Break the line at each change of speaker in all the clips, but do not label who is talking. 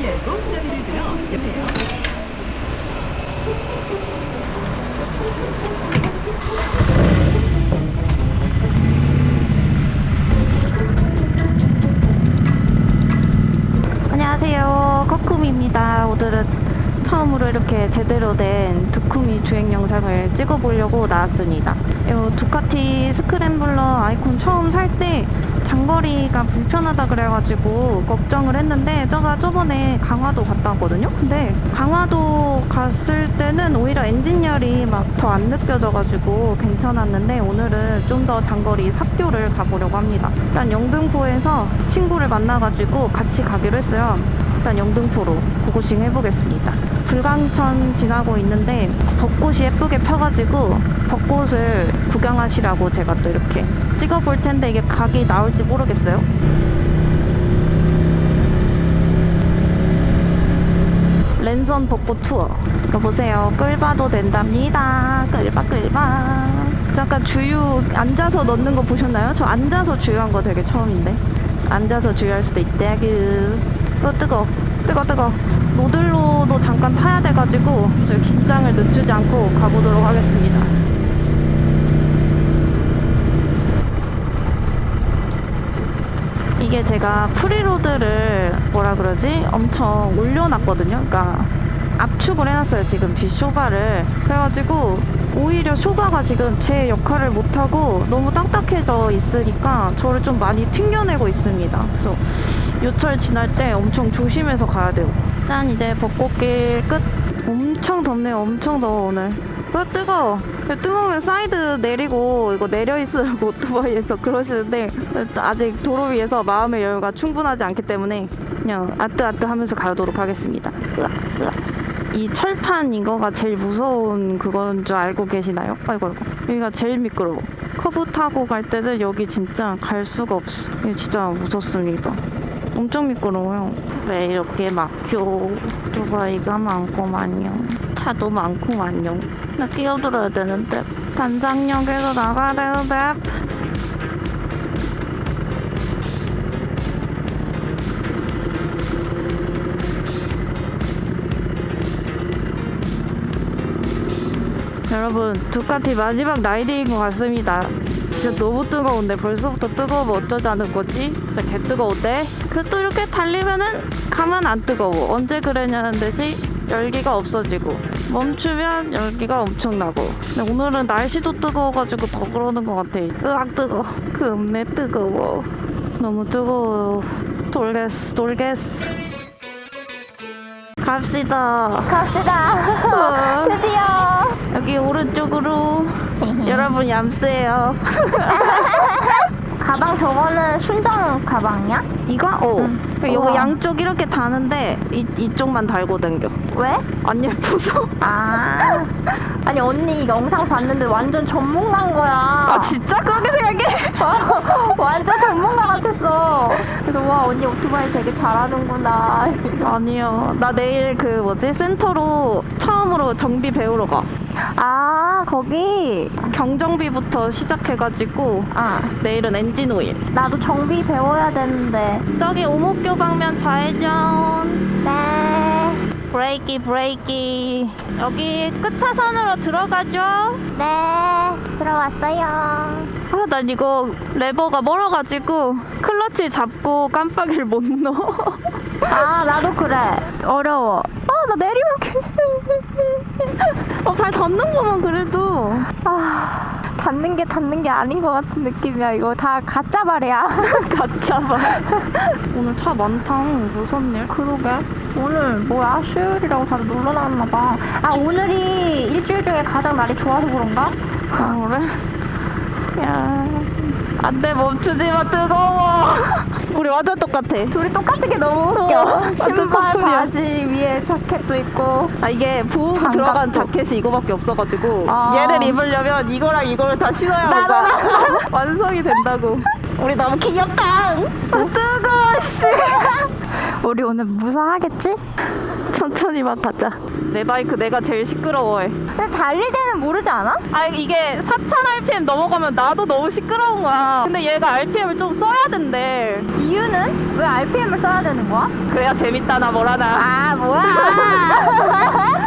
문을 열고 차비를 들어 여세요.
안녕하세요. 커쿰입니다. 오늘은 처음으로 이렇게 제대로 된 두쿠미 주행 영상을 찍어보려고 나왔습니다. 이 두카티 스크램블러 아이콘 처음 살때 장거리가 불편하다 그래가지고 걱정을 했는데 제가 저번에 강화도 갔다 왔거든요. 근데 강화도 갔을 때는 오히려 엔진열이 막더 안 느껴져가지고 괜찮았는데 오늘은 좀 더 장거리 삽교를 가보려고 합니다. 일단 영등포에서 친구를 만나가지고 같이 가기로 했어요. 일단 영등포로 고고싱 해보겠습니다. 불광천 지나고 있는데 벚꽃이 예쁘게 펴가지고 벚꽃을 구경하시라고 제가 또 이렇게 찍어볼 텐데 이게 각이 나올지 모르겠어요. 랜선 벚꽃 투어. 이거 보세요. 끌봐도 된답니다. 끌봐 끌봐. 잠깐 주유 앉아서 넣는 거 보셨나요? 저 앉아서 주유한 거 되게 처음인데. 앉아서 주유할 수도 있대. 그. 어 뜨거. 뜨거 뜨거. 노들로도 잠깐 타야 돼가지고 저 긴장을 늦추지 않고 가보도록 하겠습니다. 이게 제가 프리로드를 뭐라 그러지? 엄청 올려놨거든요. 그러니까 압축을 해놨어요. 지금 뒷 쇼바를. 그래가지고 오히려 쇼바가 지금 제 역할을 못하고 너무 딱딱해져 있으니까 저를 좀 많이 튕겨내고 있습니다. 그래서 요철 지날 때 엄청 조심해서 가야 돼요. 짠 이제 벚꽃길 끝. 엄청 덥네요. 엄청 더워 오늘. 아 뜨거워. 뜨거우면 사이드 내리고 이거 내려 있으라고 오토바이에서 그러시는데 아직 도로 위에서 마음의 여유가 충분하지 않기 때문에 그냥 아뜨아뜨 하면서 가도록 하겠습니다. 이 철판 이거가 제일 무서운 그건 줄 알고 계시나요? 아이고 아이고 여기가 제일 미끄러워. 커브 타고 갈 때는 여기 진짜 갈 수가 없어. 진짜 무섭습니다. 엄청 미끄러워요. 왜 이렇게 막혀? 오토바이가 많고만요. 차도 많고만요. 나 끼어들어야 되는데 단장역에서 나가야 되는데 여러분 두카티 마지막 라이딩인 것 같습니다 진짜 너무 뜨거운데 벌써부터 뜨거우면 어쩌자는 거지? 진짜 개 뜨거운데? 그또 이렇게 달리면은 가면 안 뜨거워. 언제 그러냐는 듯이 열기가 없어지고. 멈추면 열기가 엄청나고. 근데 오늘은 날씨도 뜨거워가지고 더 그러는 것 같아. 으악 뜨거 금내 뜨거워. 너무 뜨거워요. 돌겠어 돌겠어 갑시다.
갑시다.
어.
드디어.
여기 오른쪽으로 여러분 얌세요
가방 저거는 순정 가방이야?
이거? 어
응.
이거
우와.
양쪽 이렇게 다는데 이, 이쪽만 달고 당겨
왜?
안 예뻐서
아. 아니 언니 이 영상 봤는데 완전 전문가인 거야.
아 진짜 그렇게 생각해?
완전 전문가 같았어. 그래서 와 언니 오토바이 되게 잘하는구나.
아니요 나 내일 그 뭐지 센터로 처음으로 정비 배우러 가
아 거기.
경정비부터 시작해가지고
아
내일은 엔진 오일
나도 정비 배워야 되는데.
저기 오목교 방면 좌회전
네.
브레이키 브레이키 여기 끝차선으로 들어가죠
네. 들어왔어요.
아, 난 이거 레버가 멀어가지고 클러치 잡고 깜빡이를 못 넣어.
아 나도 그래. 어려워. 아 나 내리막.
어, 발 닿는 거만 그래도.
아, 닿는 게 닿는 게 아닌 것 같은 느낌이야. 이거 다 가짜 말이야.
가짜봐. 오늘 차 많다. 무섭네.
그러게. 오늘 뭐야? 수요일이라고 다들 놀러 나왔나 봐. 아, 오늘이 일주일 중에 가장 날이 좋아서 그런가?
아, 그래? 야. 안 돼, 멈추지 마, 뜨거워. 우리 완전 똑같아.
둘이 똑같은 게 너무
어,
웃겨.
완전
신발,
커플이야.
바지, 위에 자켓도 있고.
아, 이게 보호구
장갑도.
들어간 자켓이 이거밖에 없어가지고.
아.
얘를 입으려면 이거랑 이거를 다 신어야
나도,
뭔가 완성이 된다고. 우리 너무 귀엽다. 아, 뜨거워, 씨.
우리 오늘 무사하겠지?
천천히 만 가자. 내 바이크 내가 제일 시끄러워해.
근데 달릴 때는 모르지 않아?
아 이게 4,000 RPM 넘어가면 나도 너무 시끄러운 거야. 근데 얘가 RPM을 좀 써야 된대.
이유는? 왜 RPM을 써야 되는 거야?
그래야 재밌다나 뭐라나.
아 뭐야?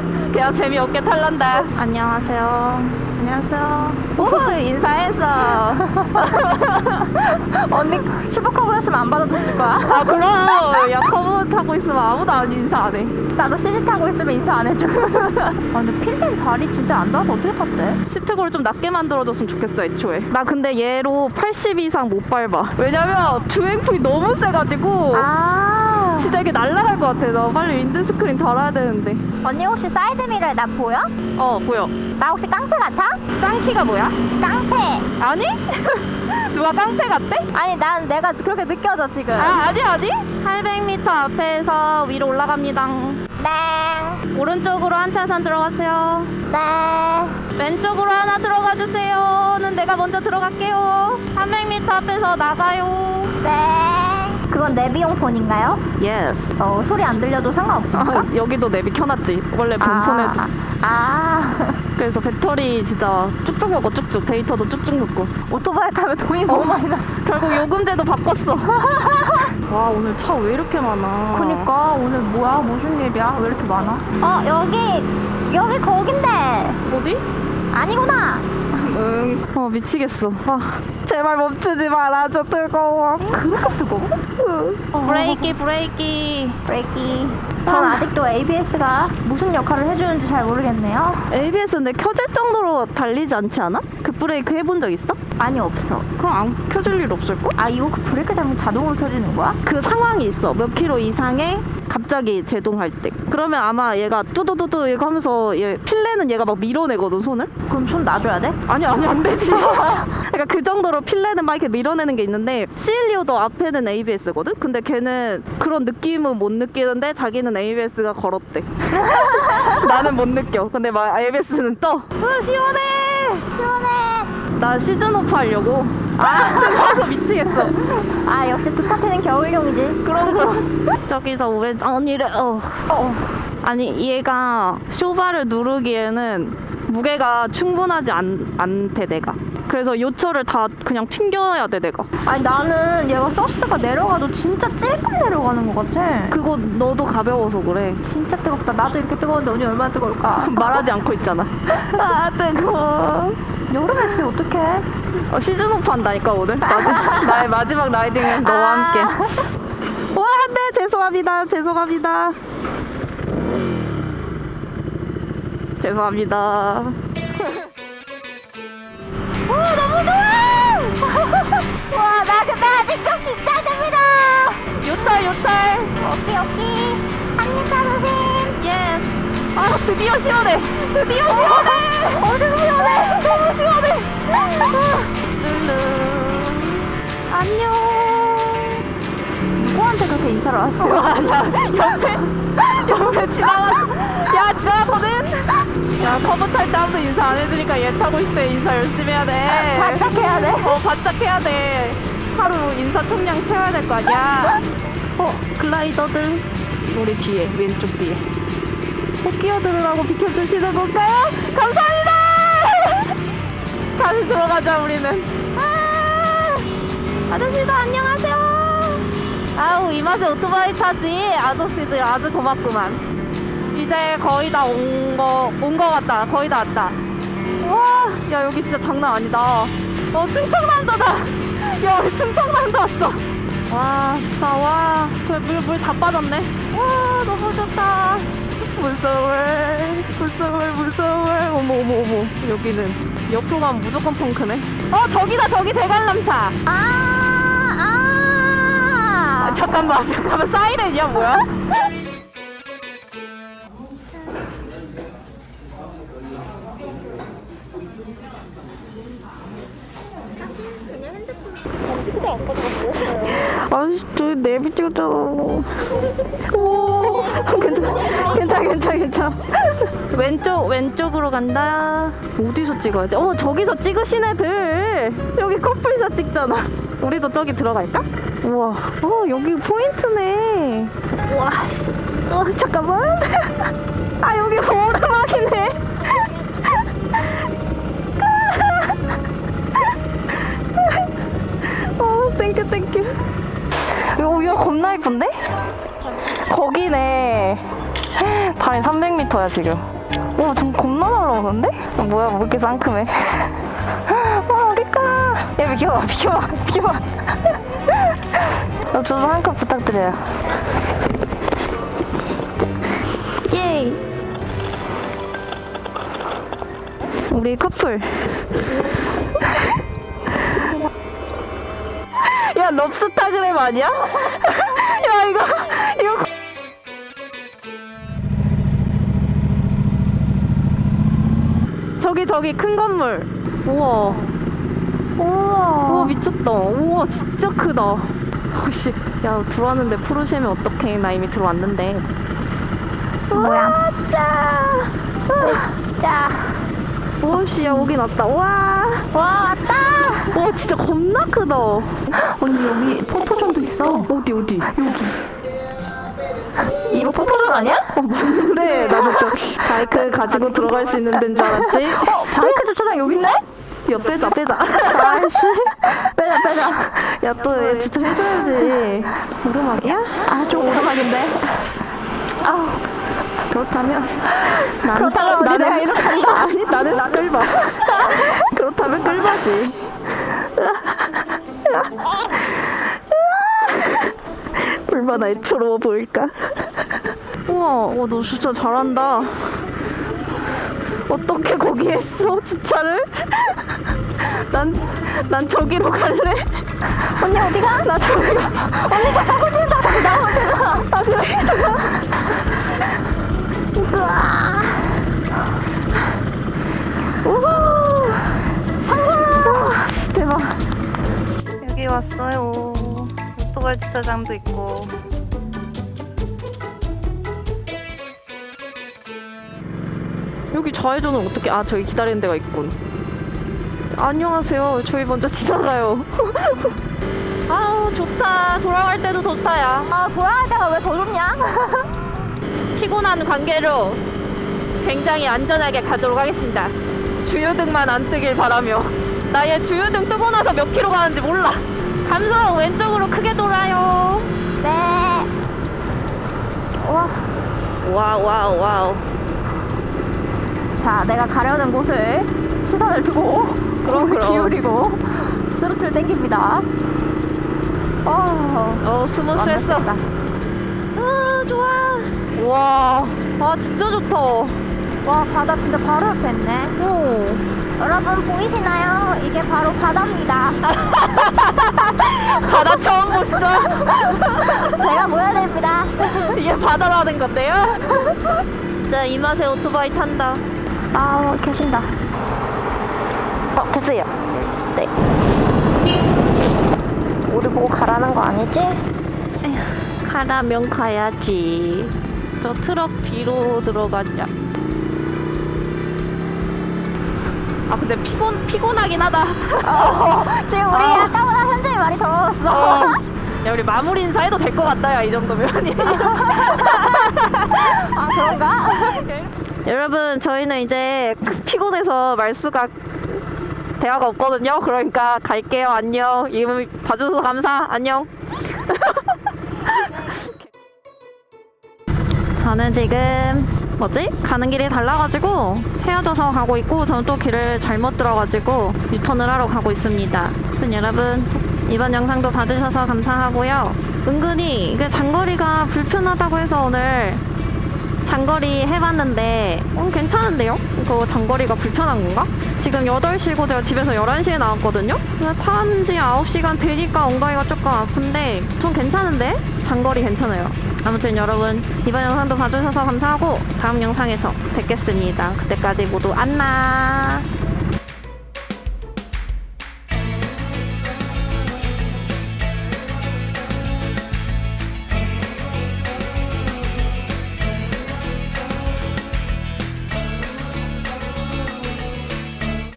그냥 재미없게 탈란다. 안녕하세요. 안녕하세요. 오, 인사했어.
언니 슈퍼커브였으면 안 받아줬을 거야.
아, 그럼. 야, 커브 타고 있으면 아무도 안 인사 안 해.
나도 CG 타고 있으면 인사 안 해줘. 아 근데 필린 다리 진짜 안 닿아서 어떻게 탔대?
시트고를 좀 낮게 만들어줬으면 좋겠어, 애초에. 나 근데 얘로 80 이상 못 밟아. 왜냐면 주행풍이 너무 세가지고.
아
진짜 이게 날아갈 것 같아. 나 빨리 윈드스크린 달아야 되는데.
언니 혹시 사이드미러에 나 보여?
어, 보여.
나 혹시 깡패 같아?
짱키가 뭐야?
깡패.
아니? 누가 깡패 같대?
아니 난 내가 그렇게 느껴져 지금.
아, 아니, 아니. 800m 앞에서 위로 올라갑니다.
땡.
오른쪽으로 한 타선 들어가세요.
네.
왼쪽으로 하나 들어가 주세요는 내가 먼저 들어갈게요. 300m 앞에서 나가요.
네. 그건 내비용 폰인가요?
예스.
어 소리 안 들려도 상관없습니까?
아, 여기도 내비 켜놨지. 원래 본폰에도.
아, 아.
그래서 배터리 진짜 쭉쭉 먹고 쭉쭉 데이터도 쭉쭉 넣고.
오토바이 타면 돈이 너무 많이 나.
결국 요금제도 바꿨어. 와 오늘 차 왜 이렇게 많아?
그니까 오늘 뭐야 무슨 일이야 왜 이렇게 많아? 어 여기 여기 거긴데
어디?
아니구나.
응. 어 미치겠어. 아, 제발 멈추지 말아줘 뜨거워.
그렇게 뜨거워?
브레이키 브레이키.
브레이키. 전 아직도 ABS가 무슨 역할을 해주는지 잘 모르겠네요.
ABS인데 켜질 정도로 달리지 않지 않아? 급브레이크 해본 적 있어?
아니 없어.
그럼 안 켜질 일 없을걸?
아 이거 그 브레이크 잡으면 자동으로 켜지는 거야?
그 상황이 있어. 몇 킬로 이상에 갑자기 제동할 때. 그러면 아마 얘가 뚜두두두 이거 하면서 얘 필레는 얘가 막 밀어내거든 손을.
그럼 손 놔줘야 돼?
아니 아니 안 되지. 그러니까 그 정도로 필레는 막 이렇게 밀어내는 게 있는데 CLU도 앞에는 ABS거든. 근데 걔는 그런 느낌은 못 느끼는데 자기는 ABS가 걸었대. 나는 못 느껴. 근데 막 ABS는 떠. 아 시원해.
시원해.
나 시즌 오프 하려고. 아 미치겠어.
아 역시 두카티는 겨울용이지.
그럼 그럼. 저기서 왜 언니를 어.
어.
아니 얘가 쇼바를 누르기에는 무게가 충분하지 않, 않대 내가 그래서 요철을 다 그냥 튕겨야 돼 내가
아니 나는 얘가 서스가 내려가도 진짜 찔끔 내려가는 것 같아.
그거 너도 가벼워서 그래
진짜 뜨겁다. 나도 이렇게 뜨거운데 언니 얼마나 뜨거울까?
말하지 않고 있잖아 아 뜨거워
여름에 진짜 어떡해?
어, 시즌 오프 한다니까 오늘 마지막, 나의 마지막 라이딩은 너와
아.
함께 와 안돼 죄송합니다 죄송합니다 죄송합니다
와, 나 근데 아직 좀 긴장됩니다.
요철 요철
조심.
예스. 아 드디어 시원해. 드디어 시원해.
어디서 시원해?
너무 시원해. 룰루. 안녕.
누구한테 그렇게 인사를 왔어?
와, 야 옆에 옆에 지나가. 야 지나가거든. 야 커브 탈때 아무도 인사 안 해주니까 얘 타고 있을 때 인사 열심히 해야 돼.
바짝 해야 돼?
어 바짝 해야 돼. 하루 인사 총량 채워야 될 거 아니야. 어 글라이더들 우리 뒤에 왼쪽 뒤에. 꼭 끼어들으라고 비켜주시는 건가요? 감사합니다! 다시 들어가자, 우리는. 아, 아저씨도 안녕하세요. 아우, 이 맛에 오토바이 타지. 아저씨들 아주 고맙구만. 이제 거의 다 온 거, 온 거 같다. 거의 다 왔다. 와, 야, 여기 진짜 장난 아니다. 어, 충청남도다. 야, 우리 충청남도 왔어. 와, 좋다, 와. 물, 물 다 빠졌네. 와, 너무 좋다. 무서워, 무서워, 무서워. 어머, 어머, 어머. 여기는 옆으로 가면 무조건 펑크네. 어, 저기다, 저기 대관람차.
아, 아.
아, 잠깐만, 잠깐만. 사이렌이야, 뭐야? 아씨, 저 내비 찍었잖아. 오, 괜찮아, 괜찮아, 괜찮아. 왼쪽, 왼쪽으로 간다. 어디서 찍어야지? 어, 저기서 찍으신 애들. 여기 커플샷 찍잖아. 우리도 저기 들어갈까? 우와, 어, 여기 포인트네. 우와, 씨. 어, 잠깐만. 아, 여기 오르막이네. 어, 땡큐, 땡큐. 오, 야, 겁나 이쁜데? 거기네. 달이 300m야 지금. 오, 좀 겁나? 어, 뭐야, 뭐 이렇게 상큼해? 와, 우리 까. 야, 비켜봐, 비켜봐, 비켜봐. 어, 저도 한컵 부탁드려요. 예이. 우리 커플. 야, 럽스타그램 아니야? 야, 이거, 저기, 큰 건물. 우와. 우와. 우와, 미쳤다. 우와, 진짜 크다. 혹시, 야, 들어왔는데 프로시면 어떡해. 나 이미 들어왔는데.
뭐야?
짜.
자,
오씨, 야, 오긴 왔다. 와.
와 왔다.
와, 진짜 겁나 크다.
언니 여기 포토존도 있어.
어디, 어디?
이거 포토존 아니야?
네, 나도 또 바이크 가지고 들어갈 수 있는 데인 줄 알았지.
어, 바이크 주차장 여기 있네?
야, 빼자, 빼자.
아이씨. 빼자 빼자.
야, 또 얘 주차해줘야지. 오르막이야?
아, 좀 오르막인데. 아우.
그렇다면. 나는,
그렇다면 어디 내가 이렇게
간다. 아니, 나는 나 끌봐. 그렇다면 끌바지. 얼마나 애처로워 보일까? 우와, 와, 너 진짜 잘한다. 어떻게 거기 했어? 주차를? 난, 난 저기로 갈래.
언니 어디가?
나 저기로.
언니 잠깐 혼자 다시 나오면 되잖아.
아, 그래.
우와. 성공.
대박. 여기 왔어요. 오토바이 주차장도 있고. 여기 좌회전은 어떻게? 아 저기 기다리는 데가 있군. 안녕하세요. 저희 먼저 지나가요. 아우 좋다. 돌아갈 때도 좋다야.
아, 돌아갈 때가 왜 더 좋냐?
피곤한 관계로 굉장히 안전하게 가도록 하겠습니다. 주유등만 안 뜨길 바라며 나의 주유등 뜨고 나서 몇 킬로 가는지 몰라. 감속 왼쪽으로 크게 돌아요.
네. 와.
와우 와우 와우.
자, 내가 가려는 곳을 시선을 두고
그럼, 그럼.
기울이고 스로틀 땡깁니다. 어,
어 스무스했어.
완벽했다.
아 좋아. 와. 아 진짜 좋다.
와, 바다 진짜 바로 옆에 있네.
오.
여러분 보이시나요? 이게 바로 바다입니다.
바다 처음 보시죠?
제가 보여드립니다.
이게 바다라는 건데요? 진짜 이 맛에 오토바이 탄다.
아, 계신다.
어 됐어요. 네.
우리 보고 가라는 거 아니지?
가라면 가야지. 저 트럭 뒤로 들어가자. 아 근데 피곤 피곤하긴 하다.
어, 지금 우리
아.
아까보다 현저히 많이 적어졌어.
어. 야 우리 마무리 인사해도 될 것 같다 야이 정도면.
아, 그런가?
여러분 저희는 이제 피곤해서 말수가 대화가 없거든요. 그러니까 갈게요. 안녕. 이거 봐줘서 감사. 안녕. 저는 지금 뭐지? 가는 길이 달라가지고 헤어져서 가고 있고 저는 또 길을 잘못 들어가지고 유턴을 하러 가고 있습니다. 여러분 이번 영상도 봐주셔서 감사하고요. 은근히 이게 장거리가 불편하다고 해서 오늘 장거리 해봤는데 어, 괜찮은데요? 이거 장거리가 불편한 건가? 지금 8시고 제가 집에서 11시에 나왔거든요? 탄지 9시간 되니까 엉덩이가 조금 아픈데 전 괜찮은데? 장거리 괜찮아요 아무튼 여러분 이번 영상도 봐주셔서 감사하고 다음 영상에서 뵙겠습니다 그때까지 모두 안녕